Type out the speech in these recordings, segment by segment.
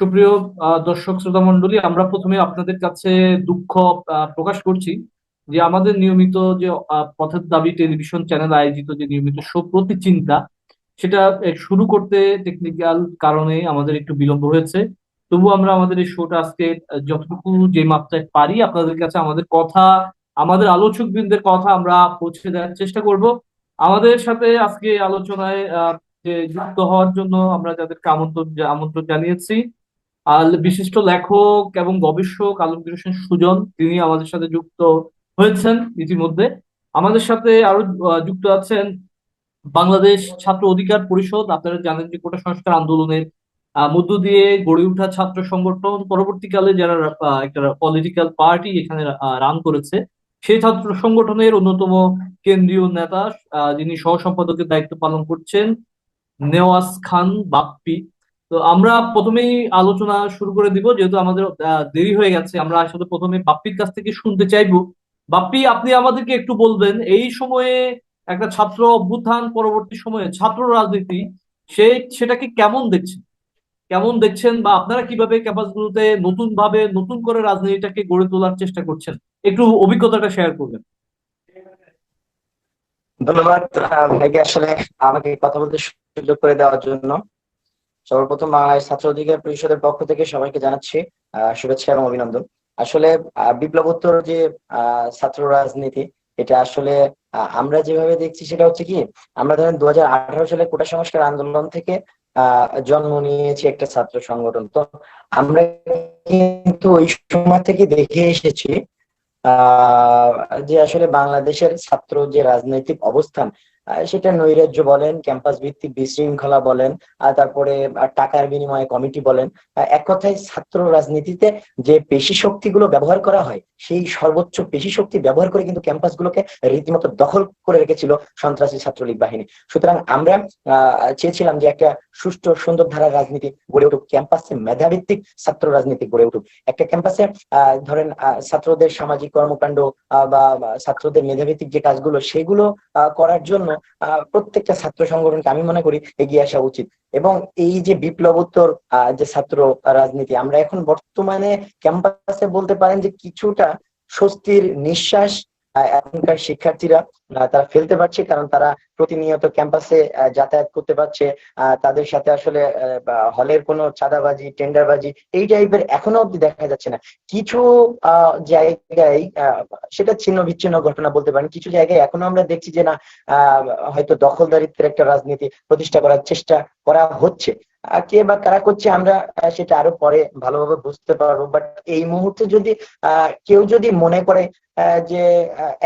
সুপ্রিয় দর্শক শ্রোতা মণ্ডলী, আমরা প্রথমে আপনাদের কাছে দুঃখ প্রকাশ করছি যে আমাদের নিয়মিত যে পথের দাবি টেলিভিশন চ্যানেল আয়োজিত যে নিয়মিত শো প্রতিচিন্তা, সেটা শুরু করতে টেকনিক্যাল কারণে আমাদের একটু বিলম্ব হয়েছে। তবু আমরা আমাদের এই শোটা আজকে যতটুকু যে মাত্রায় পারি আপনাদের কাছে আমাদের কথা, আমাদের আলোচক বৃন্দের কথা আমরা পৌঁছে দেওয়ার চেষ্টা করব। আমাদের সাথে আজকে আলোচনায় যুক্ত হওয়ার জন্য আমরা যাদেরকে আমন্ত্রণ আমন্ত্রণ জানিয়েছি আর বিশিষ্ট লেখক এবং গবেষক আলমগীর হোসেন সুজন, তিনি আমাদের সাথে যুক্ত হয়েছেন ইতিমধ্যে। আমাদের সাথে আরও যুক্ত আছেন বাংলাদেশ ছাত্র অধিকার পরিষদ। আপনারা জানেন যে কোটা সংস্কার আন্দোলনের মধ্য দিয়ে গড়ে ওঠা ছাত্র সংগঠন পরবর্তীকালে যারা একটা পলিটিক্যাল পার্টি এখানে রান করেছে, সেই ছাত্র সংগঠনের অন্যতম কেন্দ্রীয় নেতা যিনি সহ সম্পাদকের দায়িত্ব পালন করছেন, নেওয়াজ খান বাপ্পি। তো আমরা প্রথমেই আলোচনা শুরু করে দিব, যেহেতু আমাদের দেরি হয়ে গেছে, আমরা আসলে প্রথমে বাপ্পির কাছ থেকে শুনতে চাইব। বাপ্পি, আপনি আমাদেরকে একটু বলবেন, এই সময়ে একটা ছাত্র অভ্যুত্থান পরবর্তী সময়ে ছাত্র রাজনীতি, সে, সেটাকে কেমন দেখছেন? কেমন দেখছেন বা আপনারা কীভাবে ক্যাম্পাসগুলোতে নতুন ভাবে নতুন করে রাজনীতিটাকে গড়ে তোলার চেষ্টা করছেন? একটু অভিজ্ঞতাটা শেয়ার করবেন। ধন্যবাদ ভাইকে আসলে আমাকে কথা বলতে সুযোগ করে দেওয়ার জন্য। সর্বপ্রথম বাংলাদেশ ছাত্র অধিকার পরিষদের পক্ষ থেকে সবাইকে জানাচ্ছি শুভেচ্ছা এবং অভিনন্দন। আসলে বিপ্লবোত্তর যে ছাত্র রাজনীতি, এটা আসলে আমরা যেভাবে দেখছি সেটা হচ্ছে কি, আমরা ধরেন দু হাজার আঠারো সালে কোটা সংস্কার আন্দোলন থেকে জন্ম নিয়েছি একটা ছাত্র সংগঠন। তো আমরা কিন্তু ওই সময় থেকে দেখে এসেছি যে আসলে বাংলাদেশের ছাত্র যে রাজনৈতিক অবস্থান সেটা নৈরাজ্য বলেন ক্যাম্পাস ভিত্তিক বিশৃঙ্খলা বলেন তারপরে টাকার বিনিময়ে কমিটি বলেন। এক কথায় ছাত্র রাজনীতিতে যে পেশি শক্তিগুলো ব্যবহার করা হয় সেই সর্বোচ্চ পেশি শক্তি ব্যবহার করে কিন্তু ক্যাম্পাসগুলোকে রীতিমতো দখল করে রেখেছিল সন্ত্রাসী ছাত্রলীগ বাহিনী। সুতরাং আমরা চেয়েছিলাম যে একটা সুষ্ঠু, সুন্দর ধারার রাজনীতি গড়ে উঠুক, ক্যাম্পাসে মেধাভিত্তিক ছাত্র রাজনীতি গড়ে উঠুক। একটা ক্যাম্পাসে ধরেন ছাত্রদের সামাজিক কর্মকাণ্ড বা ছাত্রদের মেধাভিত্তিক যে কাজগুলো, সেগুলো করার জন্য প্রত্যেকটা ছাত্র সংগঠনকে আমি মনে করি এগিয়ে আসা উচিত। এবং এই যে বিপ্লবোত্তর যে ছাত্র রাজনীতি, আমরা এখন বর্তমানে ক্যাম্পাসে বলতে পারেন যে কিছুটা স্বস্তির নিঃশ্বাস এখনকার শিক্ষার্থীরা তারা ফেলতে পারছে কারণ তারা প্রতিনিয়ত ক্যাম্পাসে যাতায়াত করতে পারছে। তাদের সাথে আসলে হলের কোনো চাঁদাবাজি, টেন্ডারবাজি এই টাইপের এখনও অব্দি দেখা যাচ্ছে না। কিছু জায়গায় সেটা ছিন্ন বিচ্ছিন্ন ঘটনা বলতে পারেন। কিছু জায়গায় এখনও আমরা দেখছি যে না হয়তো দখলদারিত্বের একটা রাজনীতি প্রতিষ্ঠা করার চেষ্টা করা হচ্ছে। কে বা কারা করছে আমরা সেটা আরও পরে ভালোভাবে বুঝতে পারব। বাট এই মুহূর্তে যদি কেউ যদি মনে করে যে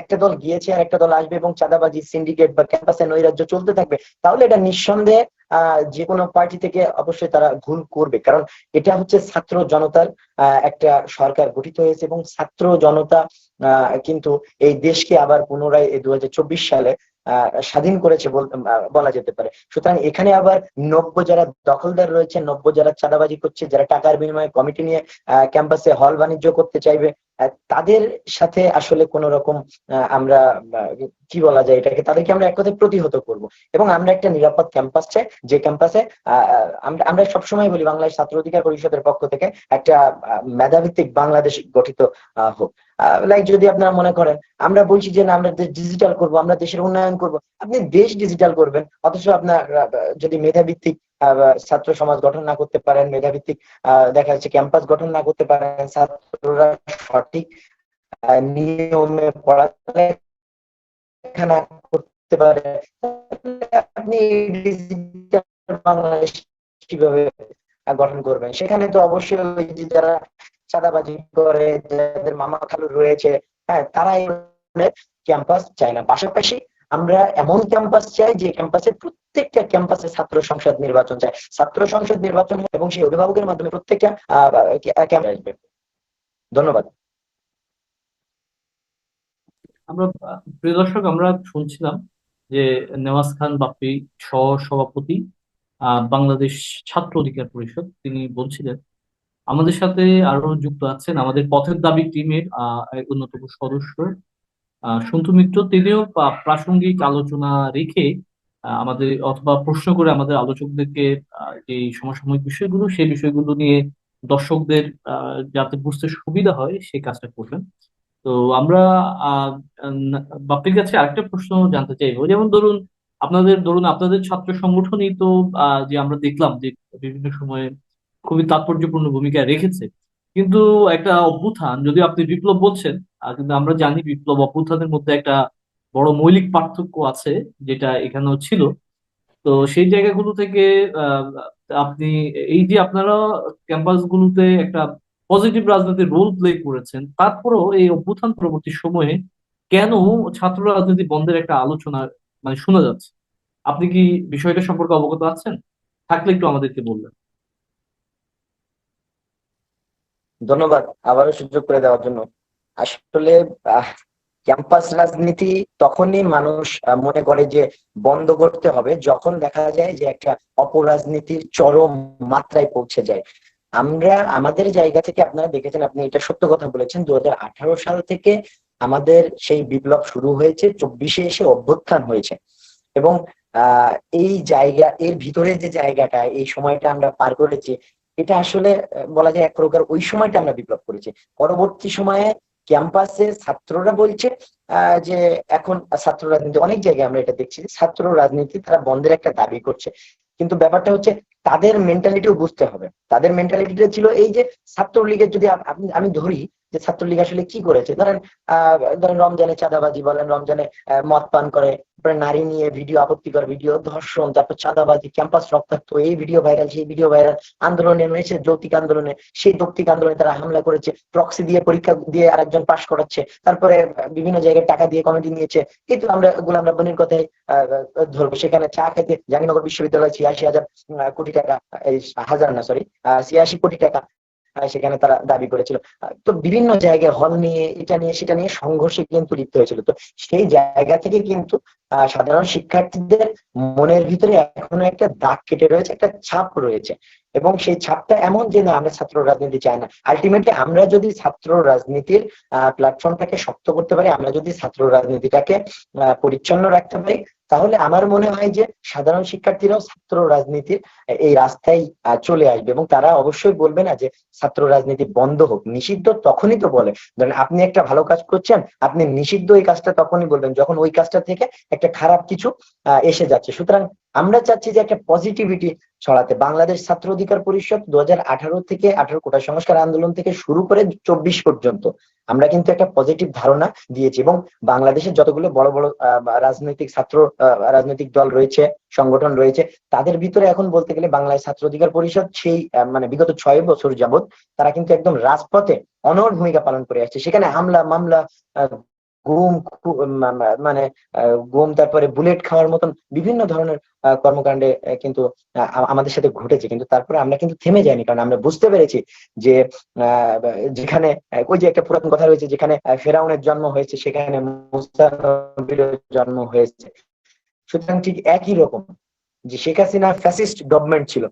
একটা দল গিয়েছে আর একটা দল আসবে এবং চাঁদাবাজি সিন্ডিকেট বা ক্যাম্পাসে নৈরাজ্য চলতে থাকবে, তাহলে এটা নিঃসন্দেহে যে কোনো পার্টি থেকে অবশ্যই তারা ভুল করবে। কারণ এটা হচ্ছে ছাত্র জনতার একটা সরকার গঠিত হয়েছে এবং ছাত্র জনতা কিন্তু এই দেশকে আবার পুনরায় দু হাজার চব্বিশ সালে স্বাধীন করেছে বল- যেতে পারে। সুতরাং এখানে আবার নব্য যারা দখলদার রয়েছে নব্য যারা চাঁদাবাজি করছে, যারা টাকার বিনিময়ে কমিটি নিয়ে ক্যাম্পাসে হল বাণিজ্য করতে চাইবে তাদের সাথে আসলে কোন রকম আমরা কি বলা যায় এটাকে, তাদেরকে আমরা এক কথায় প্রতিহত করব। এবং আমরা একটা নিরাপদ ক্যাম্পাস চাই যে ক্যাম্পাসে আমরা আমরা সবসময় বলি বাংলাদেশ ছাত্র অধিকার পরিষদের পক্ষ থেকে একটা মেধাভিত্তিক বাংলাদেশ গঠিত হোক। লাইক যদি আপনারা মনে করেন, আমরা বলছি যে না, আমরা ডিজিটাল করব, আমরা দেশের উন্নয়ন করব, আপনি দেশ ডিজিটাল করবেন, অথচ আপনার যদি মেধাভিত্তিক ছাত্র সমাজ গঠন না করতে পারেন, মেধাভিত্তিক দেখা যাচ্ছে ক্যাম্পাস গঠন না করতে পারেন, ছাত্ররা সঠিক নিয়মে পড়ালেখা করতে পারে আপনি ডিজিটাল বাংলাদেশ কীভাবে গঠন করবেন। সেখানে তো অবশ্যই ওই যে যারা চাঁদাবাজি করে যাদের মামা খালু রয়েছে হ্যাঁ তারা এই ক্যাম্পাস চায় না। পাশাপাশি আমরা এমন ক্যাম্পাস চাই যে ক্যাম্পাসে প্রত্যেকটা ক্যাম্পাসে ছাত্র সংসদ নির্বাচন চাই ছাত্র সংসদ নির্বাচন এবং সেই অভিভাবকের মাধ্যমে প্রত্যেকটা ক্যাম্পাস আসবে। ধন্যবাদ। আমরা প্রিয় দর্শক আমরা শুনছিলাম যে নেওয়াজ খান বাপ্পি সহ সভাপতি বাংলাদেশ ছাত্র অধিকার পরিষদ। তিনি বলছিলেন আমাদের সাথে আরও যুক্ত আছেন আমাদের পথের দাবি টিমের অন্যতম সদস্য সন্তু মিত্র। তিনিও প্রাসঙ্গিক আলোচনা রেখে আমাদের অথবা প্রশ্ন করে আমাদের আলোচকদেরকে যে সমসাময়িক বিষয়গুলো সেই বিষয়গুলো নিয়ে দর্শকদের যাতে বুঝতে সুবিধা হয় সেই কাজটা করবেন। তো আমরা উম, কাছে আরেকটা প্রশ্ন জানতে চাইব। যেমন ধরুন আপনাদের, ধরুন আপনাদের ছাত্র সংগঠনই তো যে আমরা দেখলাম যে বিভিন্ন সময়ে খুবই তাৎপর্যপূর্ণ ভূমিকা রেখেছে। কিন্তু একটা অভ্যুত্থান, যদিও আপনি বিপ্লব বলছেন কিন্তু আমরা জানি বিপ্লব অভ্যুত্থানের মধ্যে একটা বড় মৌলিক পার্থক্য আছে, যেটা এখানেও ছিল। তো সেই জায়গাগুলো থেকে আপনি, এই যে আপনারা ক্যাম্পাস গুলোতে একটা পজিটিভ রাজনীতির রোল প্লে করেছেন, তারপরেও এই অভ্যুত্থান পরবর্তী সময়ে কেন ছাত্র রাজনীতি বন্ধের একটা আলোচনা মানে শোনা যাচ্ছে। আপনি কি বিষয়টা সম্পর্কে অবগত আছেন? থাকলে একটু আমাদেরকে বলবেন। ধন্যবাদ আবারও সুযোগ করে দেওয়ার জন্য। আসলে ক্যাম্পাস রাজনীতি তখনই মানুষ মনে করে যে বন্ধ করতে হবে যখন দেখা যায় যে একটা অপরাজনীতির চরম মাত্রায় পৌঁছে যায়। আমরা, আমাদের জায়গা থেকে আপনারা দেখেছেন, আপনি এটা সত্য কথা বলেছেন দু হাজার আঠারো সাল থেকে আমাদের সেই বিপ্লব শুরু হয়েছে, চব্বিশে এসে অভ্যুত্থান হয়েছে। এবং এই জায়গা, এর ভিতরে যে জায়গাটা, এই সময়টা আমরা পার করেছি, এটা আসলে বলা যায় এক প্রকার ওই সময়টা আমরা বিপ্লব করেছি। পরবর্তী সময়ে ক্যাম্পাসে ছাত্ররা বলছে যে এখন ছাত্র রাজনীতি, অনেক জায়গায় আমরা এটা দেখছি যে ছাত্র রাজনীতি তারা বন্ধের একটা দাবি করছে। কিন্তু ব্যাপারটা হচ্ছে, তাদের মেন্টালিটিও বুঝতে হবে। তাদের মেন্টালিটিটা ছিল এই যে ছাত্রলীগের যদি আমি ধরি যে ছাত্রলীগ আসলে কি করেছে? ধরেন ধরেন রমজানে চাঁদাবাজি বলেন, রমজানে মদ পান করে নারী নিয়ে ভিডিও আপত্তিকর ভিডিও ধর্ষণ, তারপর চাঁদাবাজি, ক্যাম্পাস রক্তাক্ত, এই ভিডিও ভাইরাল, সেই ভিডিও ভাইরাল, আন্দোলনে রয়েছে যৌক্তিক আন্দোলনে, সেই যৌক্তিক আন্দোলনে তারা হামলা করেছে প্রক্সি দিয়ে পরীক্ষা দিয়ে আরেকজন পাশ করাচ্ছে, তারপরে বিভিন্ন জায়গায় টাকা দিয়ে কমিটি নিয়েছে কিন্তু আমরা, গোলাম রাব্বানির কথাই ধরবো। সেখানে চা খেতে জাহাঙ্গীরনগর বিশ্ববিদ্যালয় ছিয়াশি হাজার কোটি টাকা, এই হাজার না সরি ছিয়াশি কোটি টাকা সেখানে তারা দাবি করেছিল। তো বিভিন্ন জায়গায় হল নিয়ে, এটা নিয়ে, সেটা নিয়ে সংঘর্ষে কিন্তু লিপ্ত হয়েছিল। তো সেই জায়গা থেকে কিন্তু সাধারণ শিক্ষার্থীদের মনের ভিতরে এখনও একটা দাগ কেটে রয়েছে, একটা ছাপ রয়েছে। এবং সেই ছাপটা এমন যে না, আমরা ছাত্র রাজনীতি চাই না। আলটিমেটলি আমরা যদি ছাত্র রাজনীতির প্ল্যাটফর্মটাকে শক্ত করতে পারি, আমরা যদি ছাত্র রাজনীতিটাকে পরিচ্ছন্ন রাখতে পারি তাহলে আমার মনে হয় যে সাধারণ শিক্ষার্থীরাও ছাত্র রাজনীতির এই রাস্তায় চলে আসবে এবং তারা অবশ্যই বলবে না যে ছাত্র রাজনীতি বন্ধ হোক। নিষিদ্ধ তখনই তো বলে। ধরেন আপনি একটা ভালো কাজ করছেন, আপনি নিষিদ্ধ এই কাজটা তখনই বলবেন যখন ওই কাজটা থেকে একটা খারাপ কিছু এসে যাচ্ছে। সুতরাং আমরা চাচ্ছি যে একটা পজিটিভিটি ছড়াতে। বাংলাদেশ ছাত্র অধিকার পরিষদ দুহাজার আঠারো থেকে আঠারো কোটা সংস্কার আন্দোলন থেকে শুরু করে চব্বিশ পর্যন্ত আমরা কিন্তু একটা পজিটিভ ধারণা দিয়েছি এবং বাংলাদেশের যতগুলো বড় বড় রাজনৈতিক ছাত্র রাজনৈতিক দল রয়েছে, সংগঠন রয়েছে, তাদের ভিতরে এখন বলতে গেলে বাংলাদেশ ছাত্র অধিকার পরিষদ সেই মানে বিগত ছয় বছর যাবত তারা কিন্তু একদম রাজপথে অনড় ভূমিকা পালন করে আসছে। সেখানে হামলা, মামলা গুম মানে গুম তারপরে বুলেট খাওয়ার মতন বিভিন্ন ধরনের কর্মকাণ্ডে কিন্তু আমাদের সাথে ঘটেছে। কিন্তু তারপরে আমরা কিন্তু থেমে যাইনি, কারণ আমরা বুঝতে পেরেছি যে যেখানে ওই যে একটা পুরাতন কথা রয়েছে, যেখানে ফেরাউনের জন্ম হয়েছে, সেখানে জন্ম হয়েছে। সুতরাং ঠিক একই রকম যে শেখ হাসিনা ফ্যাসিস্ট গভর্নমেন্ট ছিল।